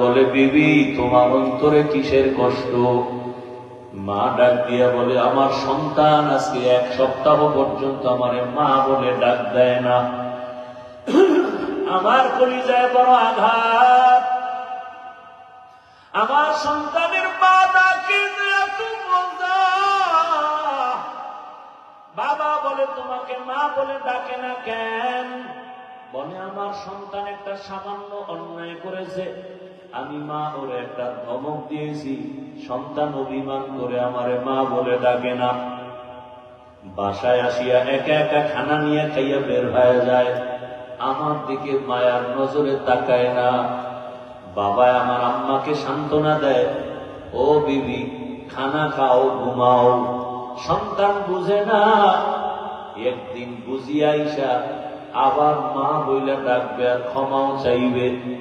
বলে, বিবি, তোমার অন্তরে কিসের কষ্ট? মা ডাক দিয়া বলে, আমার সন্তান আজকে এক সপ্তাহ পর্যন্ত আমারে মা বলে ডাক দেয় না। আমার কলিজায় বড় আঘাত। আমার সন্তানের মা ডাকে বাবা বলে, তোমাকে মা বলে ডাকে না কেন? বলে, আমার সন্তান একটা সামান্য অন্যায় করেছে। আমি মা ওরে একটা ধমক দিয়েছি। সন্তান অভিমান করে আমারে মা বলে ডাকে না। বাসায় আসিয়া একা একা খানা নিয়ে খাইয়া বের হয়ে যায়। আমার দিকে মায়ার নজরে তাকায় না। বাবা আমার আম্মাকে সান্ত্বনা দেয়, ও বিবি, খানা খাও, ঘুমাও। সন্তান বুঝে না। একদিন বুঝিয়া আইসা আবার মা বইলে ডাকবে আর ক্ষমাও চাইবে।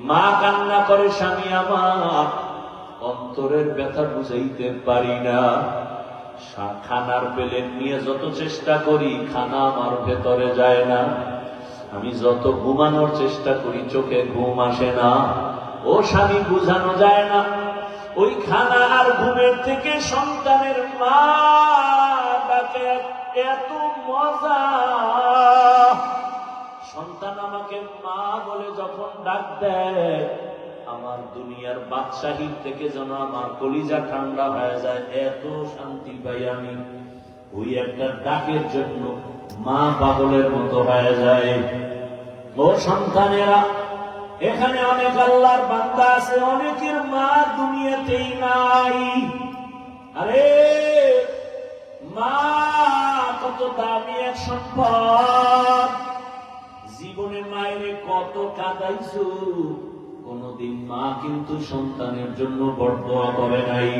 মা কান্না করে স্বামী আমার। অন্তরের ব্যথা বুঝাইতে পারি না। খানার প্লেট নিয়ে যত চেষ্টা করি, খানা আমার ভেতরে যায় না। আমি যত ঘুমানোর চেষ্টা করি, চোখে ঘুম আসে না। ও স্বামী, বুঝানো যায় না। ওই খানা আর ঘুমের থেকে সন্তানের মা এত মজা। সন্তান আমাকে মা বলে যখন ডাক দেয়, আমার দুনিয়ার বাদশাহীর থেকে যেন আমার কলিজা ঠান্ডা হয়ে যায়। এত শান্তি পাই আমি। ওই একটা ডাকের জন্য মা পাগলের মতো হয়ে যায়। ও সন্তানেরা, এখানে অনেক আল্লাহর বান্দা আছে, অনেকের মা দুনিয়াতেই নাই। আরে, মা কত দামি এক সম্পদ। জীবনে মায়ের কত কাদাইছো? কোনদিন মা কিন্তু সন্তানের জন্য বরদোয়া করে নাই।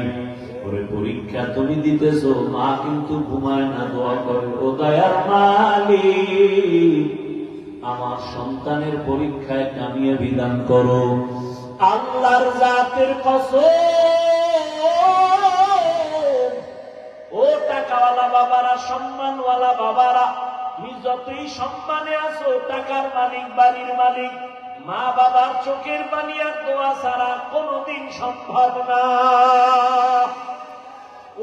ওরে পরীক্ষা তুমি দিতেছো, মা কিন্তু ঘুমায় না, দোয়া করে। ও দয়ার মালিক, আমার সন্তানের পরীক্ষায় কামিয়ে বিধান করো। আল্লাহর জাতের কসম, ও টাকাওয়ালা বাবারা, সম্মানওয়ালা বাবারা তুমি যতই সম্মানে আছো, টাকার মালিক, বাড়ির মালিক, মা বাবার চোখের পানি আর দোয়া ছাড়া কোনোদিন সম্ভব না।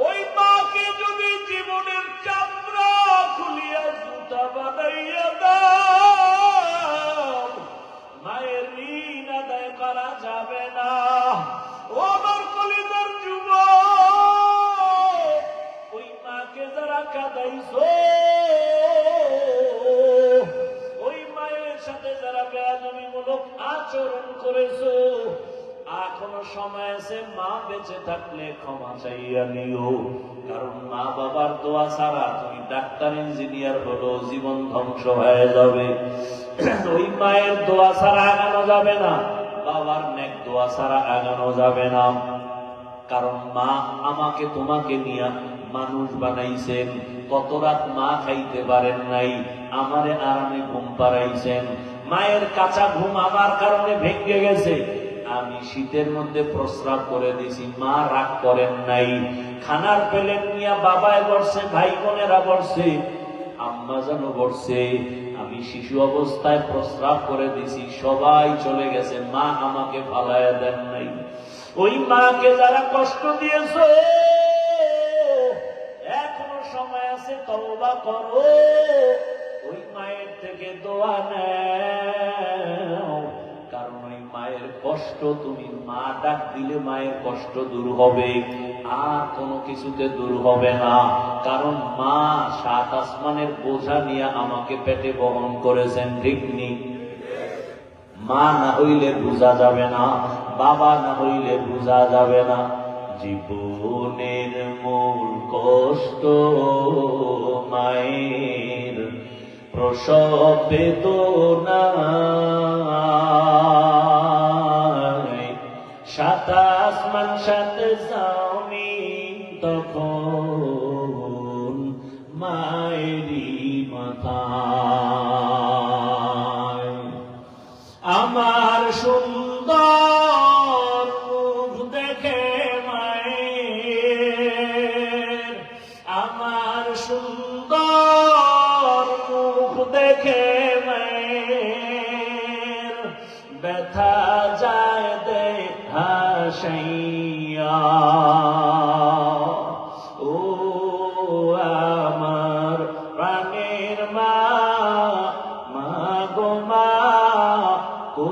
ওই মাকে যদি জীবনের চামড়া খুলিয়া জুতা বানাইয়া দাও, মায়ের ঋণ আদায় করা যাবে না। ও আমার কলিদার যুব ওই মাকে যারা কাদাইছো করেছ এখনও সময় আছে, মা বেঁচে থাকলে ক্ষমা চাইয়া নিও। কারণ মা বাবার দোয়া ছাড়া তুমি ডাক্তার, ইঞ্জিনিয়ার হলো, জীবন ধ্বংস হয়ে যাবে। ওই মায়ের দোয়া ছাড়া আগানো যাবে না, বাবার নেক দোয়া ছাড়া আগানো যাবে না। কারণ মা আমাকে তোমাকে নিয়ে মানুষ বানাইছেন, কত রাত মা খাইতে পারেন নাই, আমারে আরামে ঘুম পাড়াইছেন। মায়ের কাঁচা ঘুম আমার কারণে ভেঙে গেছে। আমি শীতের মধ্যে প্রস্রাব করে দিছি মা রাগ করেন নাই। খানার প্লেট নিয়ে বাবায় বসছে ভাই বোনেরা বসছে আম্মা যেন বসছে আমি শিশু অবস্থায় প্রস্রাব করে দিছি সবাই চলে গেছে, মা আমাকে ফালায়া দেন নাই। ওই মাকে যারা কষ্ট দিয়েছ, এখনও সময় আছে, তওবা করো। মায়ের থেকে দোয়া নেও। কারণ ওই মায়ের কষ্ট, তুমি মা ডাক দিলে মায়ের কষ্ট দূর হবে। আর কোনো কিছুতে দূর হবে না। কারণ মা সাত আসমানের বোঝা নিয়ে আমাকে পেটে বহন করেছেন, ঠিক নেই মা না হইলে বোঝা যাবে না, বাবা না হইলে বোঝা যাবে না। জীবনের মূল কষ্ট মায়ের। প্রসব বেদনা। সাত তখন মায়েরি মাথায়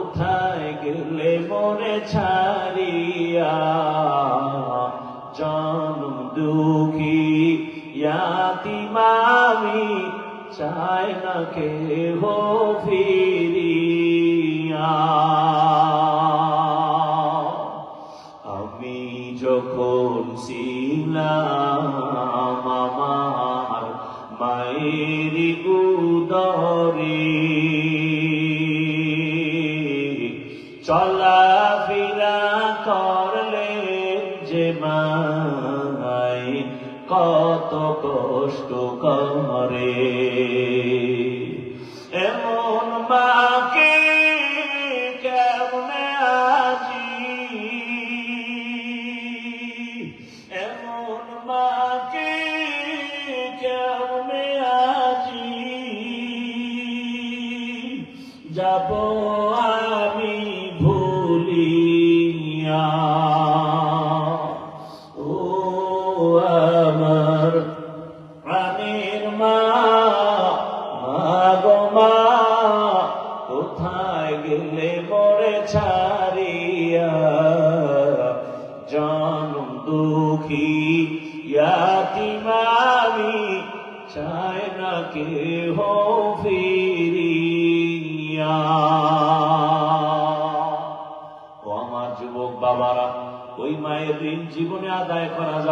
কোথায় গেলে মনে ছাড়িয়া? জনম দুঃখী ইয়াতি মামি চায় না কে হো মাই কত কষ্ট করে এমন মাকে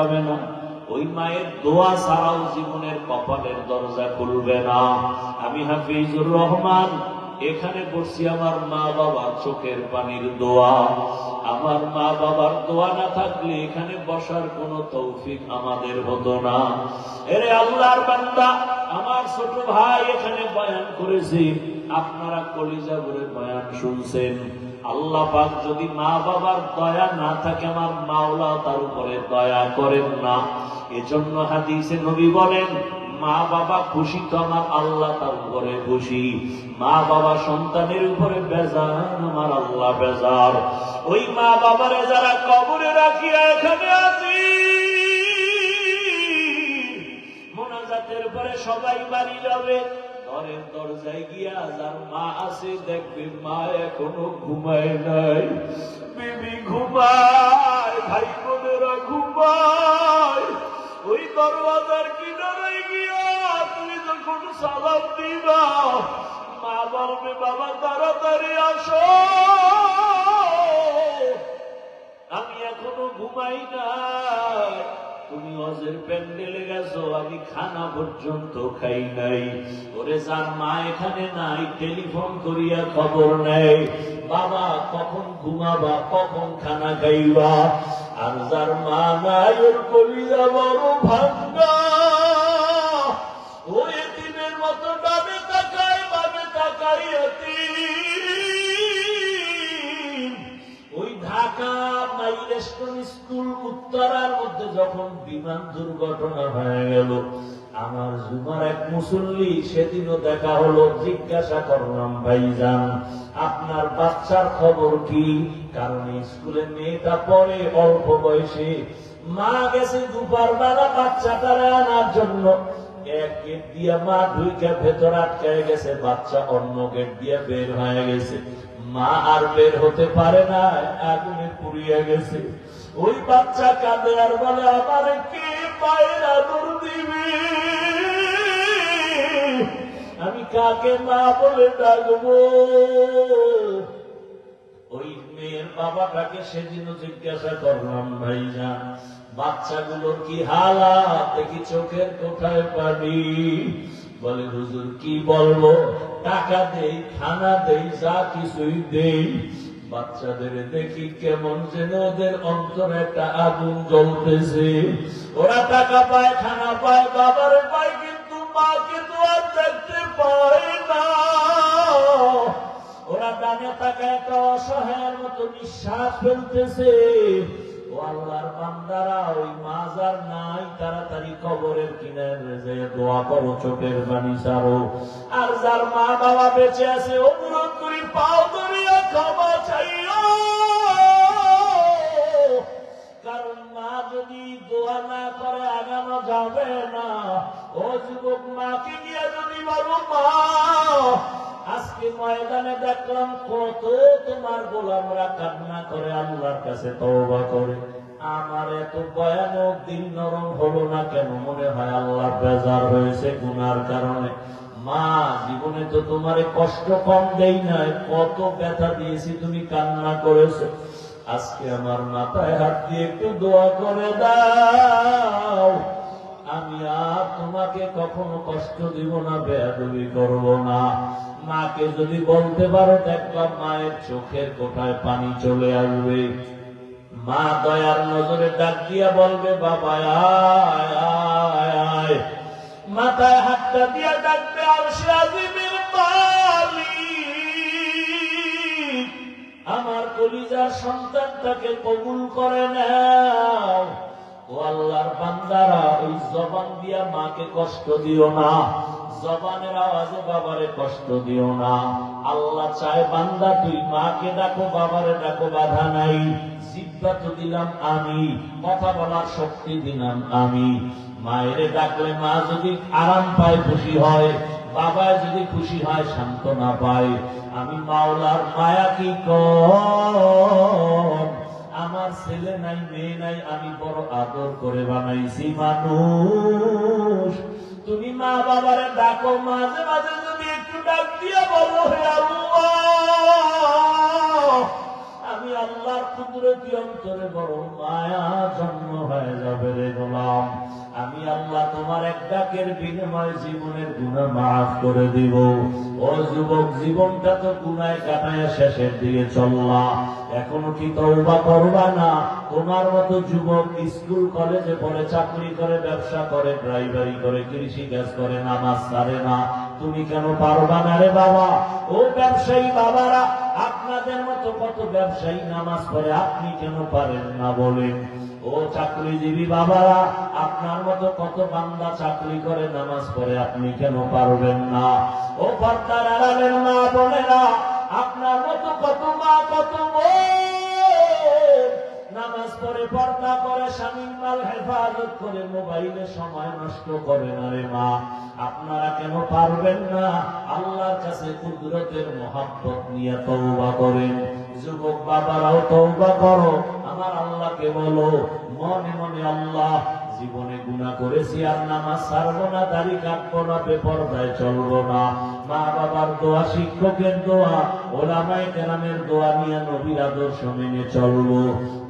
যাবে না। ওই মায়ের দোয়া ছাড়াও জীবনের কপালের দরজা খুলবে না। আমি হাফিজুর রহমান, এখানে বসছি আমার মা বাবার চোখের পানির দোয়া। আমার মা বাবার দোয়া না থাকলে এখানে বসার কোনো তৌফিক আমাদের হতো না। এরে আল্লাহর বান্দা আমার ছোট ভাই এখানে বয়ান করেছে, আপনারা কলিজা ভরে বয়ান শুনছেন। আল্লাহ পাক যদি মা বাবার দয়া না থাকে, আমার মাওলা তার উপরে দয়া করেন না। এজন্য হাদিসে নবী বলেন, মা বাবা খুশি তো আমার আল্লাহ তার উপরে খুশি। মা বাবা সন্তানের উপরে বেজার, আমার আল্লাহ বেজার। ওই মা বাবারে যারা কবরে রাখিয়া এখানে সবাই বাড়ি যাবে। ঘরের দরজায় গিয়া যার মা আছে, দেখবে মা এখনও ঘুমায় নাই। বেবি ঘুমায়, ভাই বোনেরা ঘুমায়। ওই দরওয়াজার কিনারে গিয়া তুমি যখন সালাম দিবা, মা বলবে, বাবা, তাড়াতাড়ি আসো। আমি এখনও ঘুমাই নাই। তুমি অজের প্যান্ডেলে গেছো, আমি খানা পর্যন্ত খাই নাই। ওরে যার মা এখানে নাই, টেলিফোন করিয়া খবর নেই বাবা, কখন ঘুমাবা, কখন খানা খাইবা? আর যার মা নাই, ওর কলিজা বড় ভাঙ্গা। ওই দিনের মতো ডাবে তাকায় বাবে তাকাই ওই ঢাকা মাইলেস্টন উত্তরার মধ্যে যখন বিমান দুর্ঘটনা হয়ে গেল, আমার জুমার এক মুসল্লি সেদিনও দেখা হলো, জিজ্ঞাসা করলাম, ভাইজান, আপনার বাচ্চার খবর কি? কারণ স্কুলে মেয়েটা পড়ে অল্প বয়সে। মা গেছে দুপার বেলা বাচ্চাটারে আনার জন্য। এক গেট দিয়ে মা ঢুকে ভেতর আটকায় গেছে, বাচ্চা অন্য গেট দিয়ে বের হয়ে গেছে। মা আর বের হতে পারে না, আগুনে পুড়িয়ে গেছে। ওই বাচ্চা কাঁদে আর বলে, আমার কে পায়ের আদর দিবে আমি কাকে মা বলে ডাকবো? ওই মেয়ের বাবাটাকে সেদিন জিজ্ঞাসা করলাম, ভাইজান বাচ্চাগুলোর কি হালাত? দেখি চোখের কোথায় পানি। বলে, হুজুর, কি বলব? টাকা দেই, খানা দেই, যা কিছুই দেই। বাচ্চাদের দেখি কেমন যেন ওদের অন্তরে একটা আগুন জ্বলতেছে। ওরা টাকা পায়, খানা পায়, বাবারে পায়, কিন্তু মাকে তো আর দেখতে পায় না। ওরা ডানে তাকায় একটা অসহায়ের মতো নিঃশ্বাস ফেলতেছে। ও আল্লাহর বান্দারা, ওই মাজার নাই, তাড়াতাড়ি কবরের যে দোয়া করো, চোখের বাণী সারো আর যার মা বাবা বেঁচে আছে অনুরোধ করি পাও ধরিয়া আজকে ময়দানে দেখলাম কত তোমার গোলামরা কান্না করে, আল্লাহর কাছে তওবা করে। আমার এত ভয়ানক দিন নরম হলো না কেন? মনে হয় আল্লাহ বেজার হয়েছে গুনার কারণে। মা, জীবনে তো তোমারে কষ্ট কম দেই নাই, কত ব্যথা দিয়েছি তুমি কান্না করেছ। আজকে আমার মাথায় হাত দিয়ে একটু দোয়া করে দাও। আমি আর তোমাকে কখনো কষ্ট দিব না, বেয়াদবি করব না। মাকে যদি বলতে পারো দেখলাম মায়ের চোখের কোঠায় পানি চলে আসবে। মা দয়ার নজরে ডাক দিয়া বলবে, বাবা আয় আয় আয়। মাথায় হাতটা দিয়া ডাকবে আর আজিমের মালিক, আমার কলিজার সন্তানটাকে কবুল করে নাও। ও আল্লাহর বান্দারা, ওই জবান দিয়া মাকে কষ্ট দিও না, জবানের আওয়াজে বাবারে কষ্ট দিও না। আল্লাহ চায়, বান্দা, তুই মাকে ডাকো, বাবারে ডাকো, বাধা নাই। তো দিলাম আমি, কথা বলার শক্তি দিলাম আমি। মায়েরে ডাকলে মা যদি আরাম পায়, খুশি হয়। বাবা যদি খুশি হয়, সান্ত্বনা পায়। আমি মাওলার মায়া কি আমার ছেলে নাই, মেয়ে নাই, আমি বড় আদর করে বানাইছি মানুষ। তুমি মা বাবারে ডাকো, মাঝে মাঝে যদি একটু ডাক দিয়ে বলো হে আল্লাহ আল্লাহর কুদরতি অন্তরে বড় মায়া জন্ম হয়ে যাবে রে গোলাম। আমি আল্লাহ তোমার এক ডাকের বিনিময় জীবনের গুণা মাফ করে দিব। ও যুবক, জীবনটা তো গুনায় কাটায় শেষের দিকে চললা। এখনও কি তওবা করবা না? তোমার মতো যুবক স্কুল, কলেজে পড়ে চাকরি করে, ব্যবসা করে, ড্রাইভারি করে কৃষি কাজ করে, নামাজ ছাড়ে না। তুমি কেন পারবা না রে বাবা? ও ব্যবসায়ী বাবারা, আপনাদের মতো কত ব্যবসায়ী নামাজ পড়ে আপনি কেন পারেন না বলেন? ও চাকরিজীবী বাবারা, আপনার মতো কত বান্দা চাকরি করে নামাজ পড়ে আপনি কেন পারবেন না? ও পর্দার আড়ালের মা বোনেরা, আপনার মতো কত মা, কত বোন নামাজ পড়ে পর্দা করে, স্বামীর মাল হেফাজত করে, মোবাইলে সময় নষ্ট করে না রে মা। আপনারা কেন পারবেন না? আল্লাহর কাছে কুদরতের মহাব্বত নিয়ে তৌবা করেন। যুবক বাবারাও তৌবা করো। আমার আল্লাহকে বলো, মনে মনে আল্লাহ, জীবনে গুণা করেছি আর নামাজ ছাড়বো না, দাড়ি কাটবো না, বেপরদায় চলবো না। মা বাবার দোয়া, শিক্ষকের দোয়া ওলামাই কেরামের দোয়া নিয়ে নবীর আদর্শ মেনে চলবো।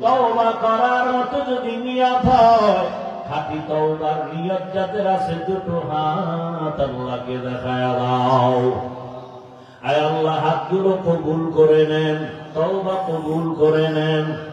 তওবা করার মতো যদি নিয়াত হয়, খাটি তওবার নিয়ত যাদের আছে দুটো হাত আল্লাহকে দেখায় দাও। আয় আল্লাহ, হাতগুলো কবুল করে নেন, তওবা কবুল করে নেন।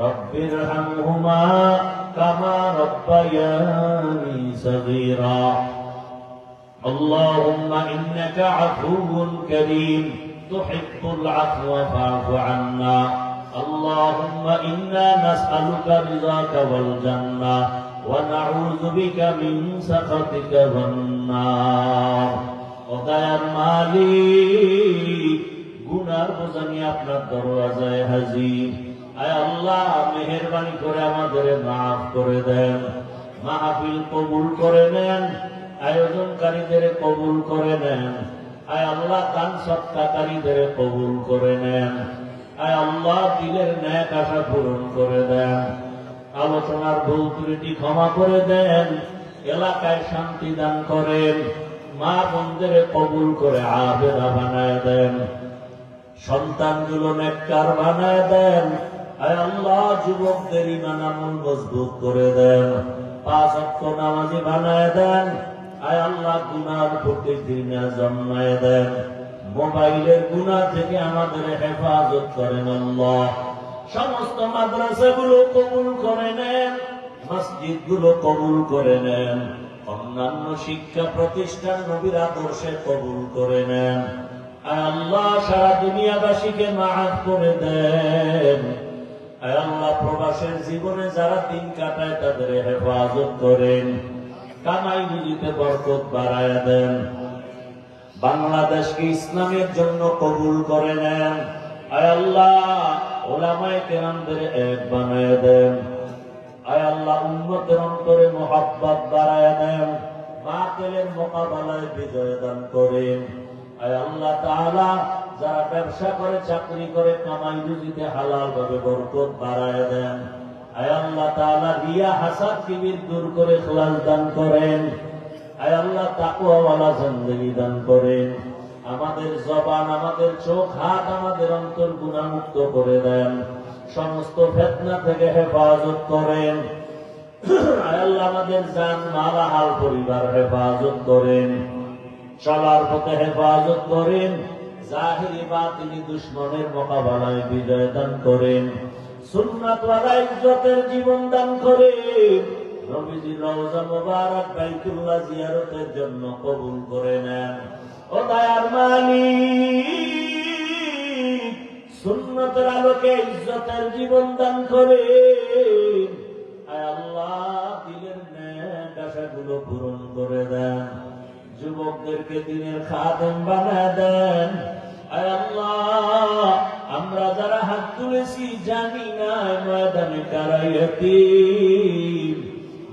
رب ارحمهما كما ربياني صغيرا اللهم إنك عفو كريم تحب العفو فاعف عنا اللهم إنا نسألك رضاك والجنة ونعوذ بك من سخطك والنار ওদায়ার মালিক গুনার বোঝানি আপনার দরওয়াজায় হাজির আল্লাহ, মেহেরবানি করে আমাদের মাফ করে দেন। মাহফিল কবুল করে নেন, আয়োজনকারীদের কবুল করে নেন। আয় আল্লাহ, দান সৎকারীদের কবুল করে নেন। আয় আল্লাহ, দিলের ন্যাক আশা পূরণ করে দেন। আলোচনার ভুল ত্রুটি ক্ষমা করে দেন, এলাকায় শান্তি দান করেন, মা বোনদের কবুল করে আবেদা বানায় দেন, সন্তানগুলো নেককার বানায় দেন যুবকদের ইমান আমল মজবুত করে দেন। পাঁচ অক্ট নামাজি বানায় দেন। আয় আল্লাহ, গুনার দিনে জন্মায় দেন। মোবাইলের গুণা থেকে আমাদের হেফাজত করেন আল্লাহ। সমস্ত মাদ্রাসাগুলো কবুল করে নেন মসজিদগুলো কবুল করে নেন, অন্যান্য শিক্ষা প্রতিষ্ঠান নবীর আদর্শে কবুল করে নেন। আল্লাহ, সারা দুনিয়াবাসীকে মাফ করে দেন। আল্লাহ, প্রবাসের জীবনে যারা দিন কাটায় তাদের হেফাজত করেন। কামাই রুজিতে বরকত বাড়ায় দেন। বাংলাদেশকে ইসলামের জন্য কবুল করে নেন। আয় আল্লাহ, ওলামায় কেরামদের এক বানায় দেন। আয় আল্লাহ উন্নতের অন্তরে মোহাব্বত বাড়ায় দেন। বাতিলের মোকাবেলায় বিজয় দান করেন। আল্লাহ তাআলা, যারা ব্যবসা করে, চাকরি করে, কামাই রুজিতে হালাল ভাবে বরকত বাড়ায় দেন। আয় আল্লাহ তাআলা, রিয়া হাসাদ কিবির দূর করে খলাল দান করেন। আয় আল্লাহ তাকুয়াওয়ালা জিন্দেগি দান করেন। আমাদের জবান, আমাদের চোখ, হাত আমাদের অন্তর গুণামুক্ত করে দেন। সমস্ত ফেতনা থেকে হেফাজত করেন। আয় আল্লাহ আমাদের জান, মালা হাল পরিবার হেফাজত করেন। চলার পথে হেফাজত করেন, জাহিরি বা তিনি দুশ্মনের মোকাবেলায় বিজয় দান করেন, সুন্নাতওয়ালা ইজ্জতের জীবন দান করেন। নবীজি রওজা বাইতুল্লাহ জিয়ারতের জন্য কবুল করে নেন। ও দয়ার মালিক, সুন্নতের আলোকে ইজ্জতের জীবন দান করে আল্লাহ, দিলের ন্যাক আশাগুলো পূরণ করে দেন। যুবকদেরকে দিনের খাদেম বানায় দেন। আমরা যারা হাত তুলেছি জানি না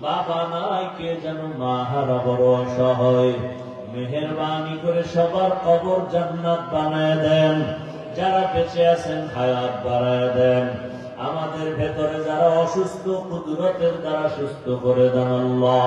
বাবা নাই কে যেন মা হারা বড় অসহায় মেহরবানি করে সবার কবর জান্নাত বানায় দেন। যারা বেঁচে আছেন হায়াত বাড়ায় দেন। আমাদের ভেতরে যারা অসুস্থ, কুদরতের দ্বারা সুস্থ করে দেন আল্লাহ।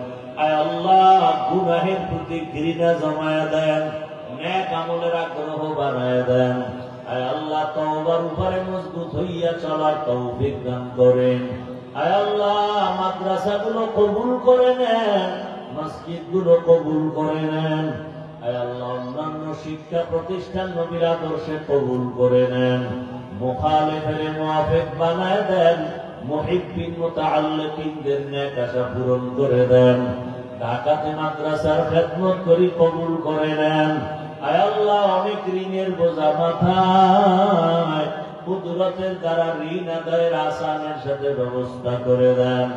আয় আল্লাহ গুনাহের প্রতি ঘৃণা জমায়া দেন, নেক আমলের আগ্রহ বাড়ায় দেন। আয় আল্লাহ, তওবার উপরে মজবুত হইয়া চলার তৌফিক দান করেন। আয় আল্লাহ, মাদ্রাসাগুলো কবুল করে নেন, মসজিদগুলো কবুল করে নেন। আয় আল্লাহ, অন্যান্য শিক্ষা প্রতিষ্ঠান নবীর আদর্শে কবুল করে নেন। মুখালেফের মুআফিক বানায় দেন মুহিব্বিন মুতাআল্লিকিনদের নেক আশা পূরণ করে দেন। ঢাকাতে মাদ্রাসার খেদমত করি কবুল করে নেন। আয় আল্লাহ, অনেক ঋণের বোঝা মাথায় কুদরতের দ্বারা ঋণ আদায়ের আসানের সাথে ব্যবস্থা করে দেন।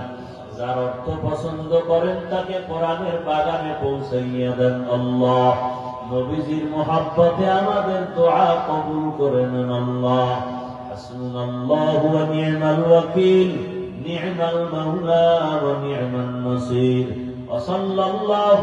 যার অর্থ পছন্দ করেন তাকে কোরআনের বাগানে পৌঁছাইয়া দেন আল্লাহ। নবীজির মোহাব্বতে আমাদের দোয়া কবুল করে নেন আল্লাহ। حسبنا الله ونعم الوكيل. نعم المولى ونعم النصير. وصلى الله